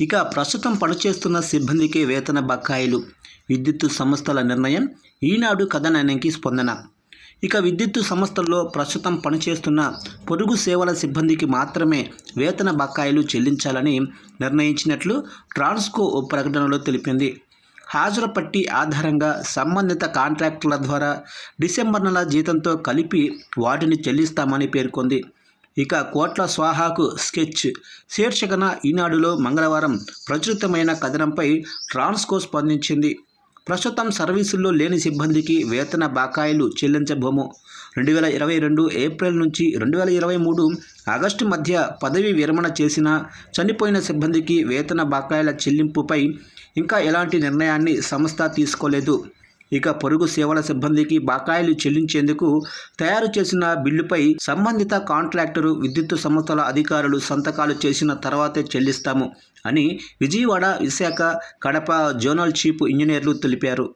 ఇక ప్రస్తుతం పనిచేస్తున్న సిబ్బందికి వేతన బకాయిలు విద్యుత్ సంస్థల నిర్ణయం ఈనాడు కథనానికి స్పందన. ఇక విద్యుత్ సంస్థల్లో ప్రస్తుతం పనిచేస్తున్న పొరుగు సేవల సిబ్బందికి మాత్రమే వేతన బకాయిలు చెల్లించాలని నిర్ణయించినట్లు ట్రాన్స్కో ఓ ప్రకటనలో తెలిపింది. హాజరు పట్టి ఆధారంగా సంబంధిత కాంట్రాక్టుల ద్వారా డిసెంబర్ నెల జీతంతో కలిపి వాటిని చెల్లిస్తామని పేర్కొంది. ఇక కోట్ల స్వాహాకు స్కెచ్. శీర్షికన ఈనాడులో మంగళవారం ప్రచురితమైన కథనంపై ట్రాన్స్కో స్పందించింది. ప్రస్తుతం సర్వీసుల్లో లేని సిబ్బందికి వేతన బకాయిలు చెల్లించబోము. రెండు వేల ఇరవై రెండు ఏప్రిల్ నుంచి రెండు వేల ఇరవై మూడు ఆగస్టు మధ్య పదవి విరమణ చేసిన చనిపోయిన సిబ్బందికి వేతన బకాయిల చెల్లింపుపై ఇంకా ఎలాంటి నిర్ణయాన్ని సంస్థ తీసుకోలేదు. ఇక పొరుగు సేవల సిబ్బందికి బకాయిలు చెల్లించేందుకు తయారు చేసిన బిల్లుపై సంబంధిత కాంట్రాక్టరు విద్యుత్ సంస్థల అధికారులు సంతకాలు చేసిన తర్వాతే చెల్లిస్తాము అని విజయవాడ విశాఖ కడప జోనల్ చీఫ్ ఇంజనీర్లు తెలిపారు.